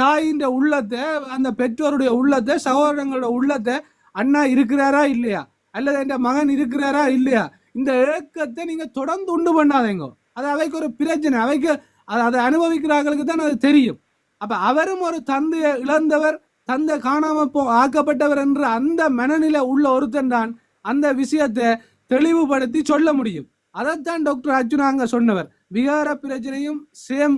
தாயின் உள்ளத்தை அந்த பெற்றோருடைய உள்ளத்தை சகோதரங்களோட உள்ளத்தை அண்ணா இருக்கிறாரா இல்லையா? அல்லது என் மகன் இருக்கிறாரா இல்லையா? இந்த இழக்கத்தை நீங்க தொடர்ந்து உண்டு பண்ணாதீங்க. அது அவைக்கு ஒரு பிரச்சனை. அவைக்கு அது அதை அனுபவிக்கிறார்களுக்கு தான் அது தெரியும். அப்ப அவரும் ஒரு தந்தையை இழந்தவர் தந்தை காணாம போ ஆக்கப்பட்டவர் என்ற அந்த மனநிலை உள்ள ஒருத்தன் தான் அந்த விஷயத்தை தெளிவுபடுத்தி சொல்ல முடியும். அதைத்தான் டாக்டர் அர்ஜுனா அங்க சொன்னவர். விகார பிரச்சனையும் சேம்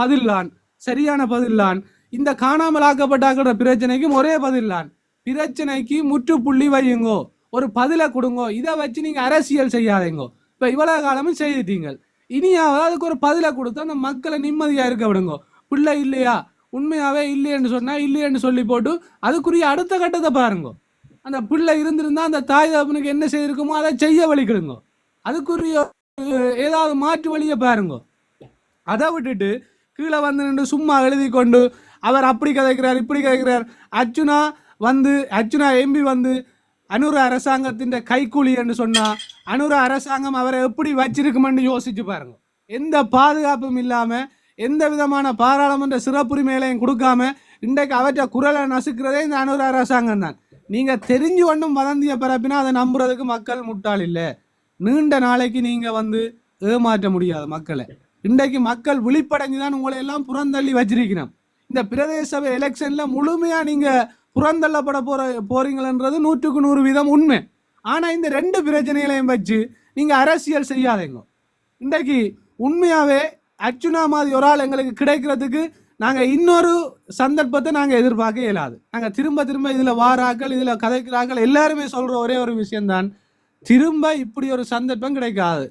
பதில்லான் சரியான பதில்தான் இந்த காணாமலாக்கப்பட்டாக்கிற பிரச்சனைக்கும் ஒரே பதில்தான் பிரச்சனைக்கு முற்றுப்புள்ளி வையுங்கோ. ஒரு பதிலை கொடுங்கோ. இதை வச்சு நீங்கள் அரசியல் செய்யாதீங்கோ. இப்போ இவ்வளோ காலமும் செய்துட்டீங்க இனியாவது அதுக்கு ஒரு பதிலை கொடுத்து அந்த மக்களை நிம்மதியாக இருக்க விடுங்கோ. பிள்ளை இல்லையா? உண்மையாகவே இல்லையென்று சொன்னால் இல்லையென்று சொல்லி போட்டு அதுக்குரிய அடுத்த கட்டத்தை பாருங்க. அந்த பிள்ளை இருந்திருந்தா அந்த தாய் தகப்பனுக்கு என்ன செய்திருக்குமோ அதை செய்ய வழிக்கிடுங்கோ அதுக்குரிய ஏதாவது மாற்று வழியை பாருங்க. அதை விட்டுட்டு கீழே வந்து நின்று சும்மா எழுதி கொண்டு அவர் அப்படி கதைக்கிறார் இப்படி கதைக்கிறார். அர்ச்சுனா வந்து அர்ச்சுனா எம்பி வந்து அனுர அரசாங்கத்தின் கைக்கூலி என்று சொன்னால் அனுர அரசாங்கம் அவரை எப்படி வச்சிருக்குமென்னு யோசிச்சு பாருங்க. எந்த பாதுகாப்பும் இல்லாமல் எந்த விதமான பாராளுமன்ற சிறப்புரிமைகளையும் கொடுக்காம இன்றைக்கு அவற்றை குரலை நசுக்கிறதே இந்த அனுர அரசாங்கம் தான். நீங்கள் தெரிஞ்சு ஒன்றும் வதந்திய பரப்பினா அதை நம்புறதுக்கு மக்கள் முட்டாள் இல்லை. நீண்ட நாளைக்கு நீங்கள் வந்து ஏமாற்ற முடியாது மக்களை. இன்றைக்கு மக்கள் விழிப்படைஞ்சு தான் உங்களை எல்லாம் புறந்தள்ளி வச்சிருக்கணும் இந்த பிரதேச சபை எலெக்ஷன்ல முழுமையா நீங்க புறந்தள்ளப்பட போற போறீங்களன்றது நூற்றுக்கு நூறு வீதம் உண்மை. ஆனா இந்த ரெண்டு பிரச்சனைகளையும் வச்சு நீங்க அரசியல் செய்யாதீங்க. இன்றைக்கு உண்மையாவே அர்ச்சுனா மாதிரி ஒரு ஆள் எங்களுக்கு கிடைக்கிறதுக்கு நாங்க இன்னொரு சந்தர்ப்பத்தை நாங்க எதிர்பார்க்க இயலாது. நாங்க திரும்ப திரும்ப இதுல வாராக்கள் இதுல கதைக்கிறார்கள் எல்லாருமே சொல்ற ஒரே ஒரு விஷயம்தான். திரும்ப இப்படி ஒரு சந்தர்ப்பம் கிடைக்காது.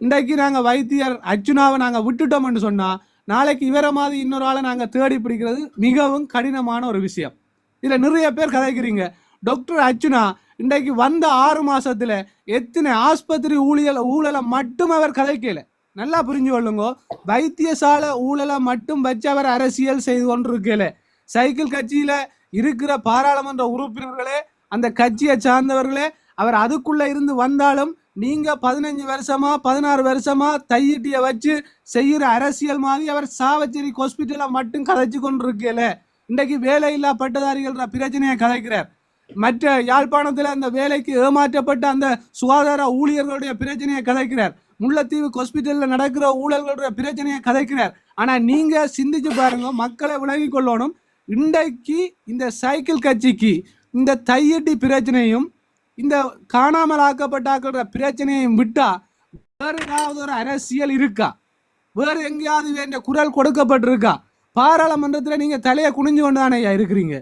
இன்றைக்கு நாங்கள் வைத்தியர் அர்ஜுனாவை நாங்கள் விட்டுட்டோம்னு சொன்னால் நாளைக்கு இவரை மாதிரி இன்னொரு ஆளை நாங்கள் தேடி பிடிக்கிறது மிகவும் கடினமான ஒரு விஷயம். இதில் நிறைய பேர் கதைக்கிறீங்க. டாக்டர் அர்ஜுனா இன்றைக்கு வந்த ஆறு மாதத்தில் எத்தனை ஆஸ்பத்திரி ஊழியல் ஊழலை மட்டும் அவர் கதைக்கல. நல்லா புரிஞ்சு கொள்ளுங்க. வைத்தியசாலை ஊழலை மட்டும் வச்சு அவர் அரசியல் செய்து கொண்டிருக்கல. சைக்கிள் கட்சியில் இருக்கிற பாராளுமன்ற உறுப்பினர்களே அந்த கட்சியை சார்ந்தவர்களே அவர் அதுக்குள்ளே இருந்து வந்தாலும் நீங்க பதினஞ்சு வருஷமா பதினாறு வருஷமா தையிட்டிய வச்சு செய்யற அரசியல் மாதிரி அவர் சாவச்சேரி ஹாஸ்பிட்டலை மட்டும் கதைச்சு கொண்டிருக்கல. இன்றைக்கு வேலையில்லா பட்டதாரிகள்ன்ற பிரச்சனையை கதைக்கிறார். மற்ற யாழ்ப்பாணத்தில் அந்த வேலைக்கு ஏமாற்றப்பட்ட அந்த சுகாதார ஊழியர்களுடைய பிரச்சனையை கதைக்கிறார். முல்லைத்தீவு ஹாஸ்பிட்டலில் நடக்கிற ஊழல்களுடைய பிரச்சனையை கதைக்கிறார். ஆனால் நீங்கள் சிந்திச்சு பாருங்க மக்களை விலகி கொள்ளணும். இன்றைக்கு இந்த சைக்கிள் கட்சிக்கு இந்த தையட்டி பிரச்சனையும் இந்த காணாமல் ஆக்கப்பட்டாக்கிற பிரச்சனையும் விட்டா வேறு ஏதாவது ஒரு அரசியல் இருக்கா? வேறு எங்கேயாவது வேண்டிய குரல் கொடுக்கப்பட்டிருக்கா? பாராளுமன்றத்தில் நீங்கள் தலையை குனிஞ்சு கொண்டு தானே ஐயா இருக்கிறீங்க?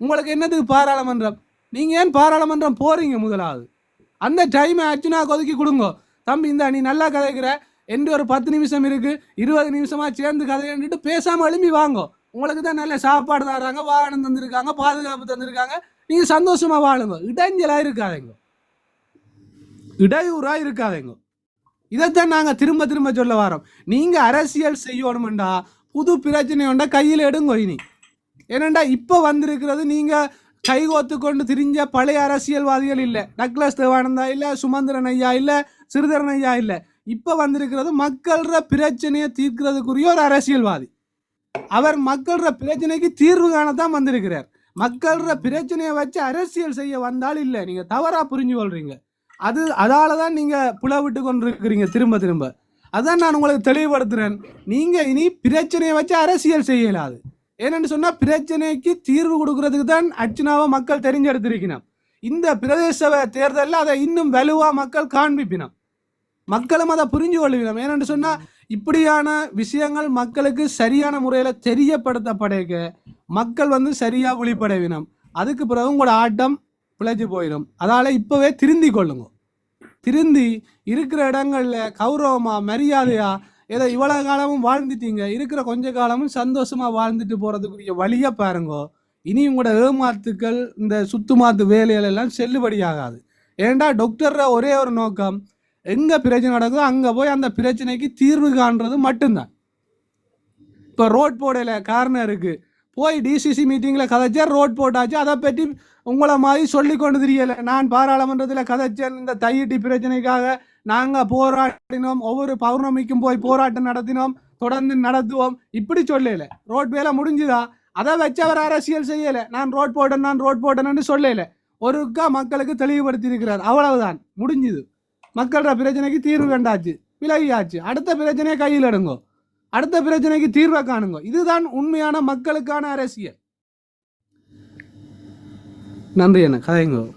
உங்களுக்கு என்னதுக்கு பாராளுமன்றம்? நீங்கள் ஏன் பாராளுமன்றம் போகிறீங்க முதலாவது? அந்த டைமை அர்ஜுனா ஒதுக்கி கொடுங்க. தம்பி இந்த நீ நல்லா கதைக்கிற. என்று ஒரு பத்து நிமிஷம் இருக்குது இருபது நிமிஷமாக சேர்ந்து கதைன்னுட்டு பேசாமல் எழும்பி வாங்க. உங்களுக்கு தான் நல்ல சாப்பாடு தர்றாங்க வாகனம் தந்திருக்காங்க பாதுகாப்பு தந்திருக்காங்க. நீங்க சந்தோஷமா வாழுங்க. இடைஞ்சலா இருக்காதீங்க. இடையூறா இருக்காதீங்க. இதைத்தான் நாங்க திரும்ப திரும்ப சொல்ல வரோம். நீங்க அரசியல் செய்யணும்டா. புது பிரச்சனையோண்டா கையில் எடுங்க இனி. ஏனண்டா இப்போ வந்திருக்கிறது நீங்க கைகோத்து கொண்டு திரிஞ்ச பழைய அரசியல்வாதிகள் இல்லை. டக்ளஸ் தேவானந்தா இல்லை சுமந்திரன் ஐயா இல்லை சிறுதரன் ஐயா இல்லை. இப்போ வந்திருக்கிறது மக்கள்ற பிரச்சனையை தீர்க்கிறதுக்குரிய ஒரு அரசியல்வாதி. அவர் மக்கள்ற பிரச்சனைக்கு தீர்வு காணத்தான் வந்திருக்கிறார். மக்கள்ற பிரச்சனையை வச்சு அரசியல் செய்ய வந்தாலும் இல்லை. நீங்க தவறா புரிஞ்சு கொள்றீங்க அது அதால தான் நீங்க புலவிட்டு கொண்டிருக்கிறீங்க திரும்ப திரும்ப. அதான் நான் உங்களுக்கு தெளிவுபடுத்துறேன். நீங்க இனி பிரச்சனையை வச்சு அரசியல் செய்யலாது. ஏன்னு சொன்னா பிரச்சனைக்கு தீர்வு கொடுக்கறதுக்கு தான் அர்ச்சனாவை மக்கள் தெரிஞ்செடுத்திருக்கணும். இந்த பிரதேச தேர்தலில் அதை இன்னும் வலுவா மக்கள் காண்பிப்பினம். மக்களும் அதை புரிஞ்சு கொள்வினம் ஏன்னு சொன்னா இப்படியான விஷயங்கள் மக்களுக்கு சரியான முறையில் தெரியப்படுத்தப்படைக்க மக்கள் வந்து சரியா விழிப்படைவினம் அதுக்கு பிறகு உங்களோட ஆட்டம் பிழைச்சி போயிடும். அதால இப்பவே திருந்தி கொள்ளுங்க. திருந்தி இருக்கிற இடங்கள்ல கௌரவமா மரியாதையா ஏதோ இவ்வளவு காலமும் வாழ்ந்துட்டீங்க. இருக்கிற கொஞ்ச காலமும் சந்தோஷமா வாழ்ந்துட்டு போறதுக்குரிய வழியை பாருங்க. இனி உங்களோட ஏமாத்துக்கள் இந்த சுத்துமாத்து வேலைகள் எல்லாம் செல்லுபடியாகாது. ஏன்டா டாக்டர் ஒரே ஒரு நோக்கம் எங்க பிரச்சனை நடக்குதோ அங்க போய் அந்த பிரச்சனைக்கு தீர்வு காண்றது மட்டும்தான். இப்போ ரோட் போடையில் காரணம் இருக்குது போய் டிசிசி மீட்டிங்கில் கதைச்சேன் ரோட் போட்டாச்சு. அதை பற்றி உங்களை மாதிரி சொல்லி கொண்டு தெரியலை. நான் பாராளுமன்றத்தில் கதைச்சேன் இந்த தையிட்டி பிரச்சனைக்காக நாங்கள் போராடினோம். ஒவ்வொரு பௌர்ணமிக்கும் போய் போராட்டம் நடத்தினோம். தொடர்ந்து நடத்துவோம். இப்படி சொல்லல. ரோட் வேலை முடிஞ்சுதா? அதை வச்சு அவர் அரசியல் செய்யலை. நான் ரோட் போட்டேன் நான் ரோட் போட்டேன்னு சொல்லல. ஒருக்கா மக்களுக்கு தெளிவுபடுத்தி இருக்கிறார் அவ்வளவுதான். முடிஞ்சுது. மக்களோட பிரச்சனைக்கு தீர்வு கண்டாச்சு. விலகியாச்சு. அடுத்த பிரச்சனையை கையில் எடுங்கோ. அடுத்த பிரச்சனைக்கு தீர்வை காணுங்க. இதுதான் உண்மையான மக்களுக்கான அரசியல். நன்றி என்ன கதைங்கோ.